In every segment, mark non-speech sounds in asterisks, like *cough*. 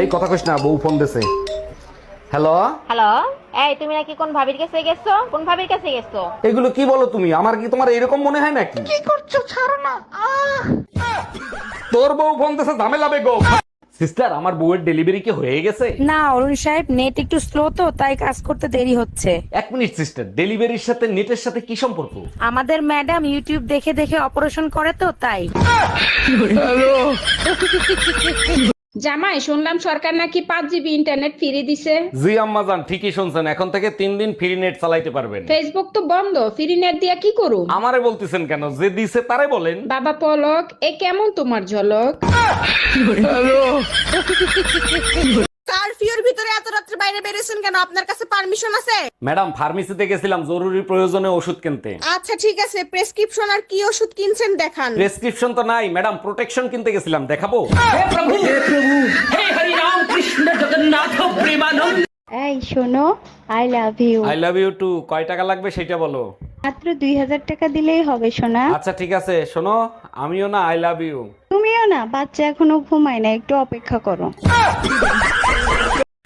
এই কথা কইস না বউ ফোন দিছে। হ্যালো হ্যালো এই তুমি নাকি কোন ভাবির কাছে গেছো? কোন ভাবির কাছে গেছো? এগুলো কি বলো তুমি? আমার কি তোমার এরকম মনে হয় নাকি? কি করছ? ছাড়ো না। তোর বউ ফোন দিছে ঝামেলা বেগো সিস্টার আমার বউয়ের ডেলিভারি কি হয়ে গেছে? না অরুণ সাহেব নেট একটু স্লো তো তাই কাজ করতে দেরি হচ্ছে। এক মিনিট সিস্টার ডেলিভারির সাথে নেটের সাথে কি সম্পর্ক? আমাদের ম্যাডাম ইউটিউব দেখে দেখে অপারেশন করে তো তাই। *laughs* জামাই শুনলাম সরকার নাকি পাঁচ জিবি ইন্টারনেট ফ্রি দিছে। জি আম্মা জান ঠিকই শুনছেন। এখন থেকে তিন দিন ফ্রি নেট চালাইতে পারবেন। ফেসবুক তো বন্ধ ফ্রি নেট দিয়া কি করু আমারে বলতেছেন কেন? যে দিছে তারে বলেন। বাবা পলক এ কেমন তোমার ঝলক? হ্যালো ভিতরে এত রাত্রে বাইরে বেরিয়েছেন কেন? আপনার কাছে পারমিশন আছে? ম্যাডাম ফার্মেসিতে গেছিলাম জরুরি প্রয়োজনে ওষুধ কিনতে। আচ্ছা ঠিক আছে। প্রেসক্রিপশন আর কি ওষুধ কিনছেন দেখান। প্রেসক্রিপশন তো নাই। ম্যাডাম প্রোটেকশন কিনতে গেছিলাম। দেখাবো? হে প্রভু! হে প্রভু! হে হরি রাম কৃষ্ণ জগন্নাথ প্রেমানন্দ! এই শোনো I love you I love you too কয় টাকা লাগবে সেটা বলো। মাত্র দুই হাজার টাকা দিলেই হবে সোনা। আচ্ছা ঠিক আছে। শোনো আমিও না আই লাভ ইউ তুমিও না বাচ্চা এখনও ঘুমায় না একটু অপেক্ষা করো।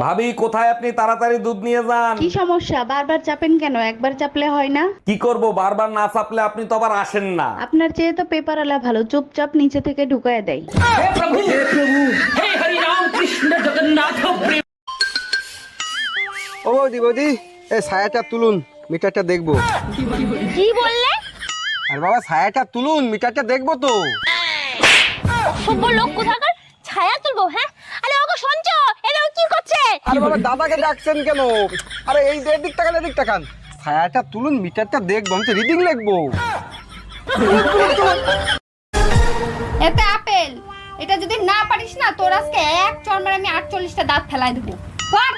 ভাবি কোথায় আপনি? তাড়াতাড়ি দুধ নিয়ে যান। কি সমস্যা? বারবার চাপেন কেন? একবার চাপলে হয় না? কি করব? বারবার না চাপলে আপনি তো আবার আসেন না। আপনার চেয়ে তো পেপার আলা ভালো। চুপচাপ নিচে থেকে ঢুকায় দেয়। ও বৌদি বৌদি এই ছায়াটা তুলুন মিটারটা দেখব। কি বললে? আর বাবা ছায়াটা তুলুন মিটারটা দেখব তো। সভ্য লোক কোথাকার? ছায়া তুলবো হ্যাঁ আরে ওগো সঞ্চ এরা কি করছে আরে বাবা দাদাকে ডাকছেন কেন? আরে এই দিক তাকান এদিক তাকান। ছায়াটা তুলুন মিটারটা দেখব আমি তো রিডিং লিখব। এতে আপেল। এটা যদি না পারিস না তোর আজকে এক চরমের আমি আটচল্লিশটা দাঁত ফেলাই দেবো। কর।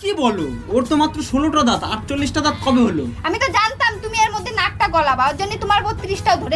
কি বলো? ওর তো মাত্র ষোলোটা দাঁত আটচল্লিশটা দাঁত কবে হলো? আমি তো জানতাম তুমি এর মধ্যে নাকটা গলাবা ওর জন্য তোমার বত্রিশটাও ধরে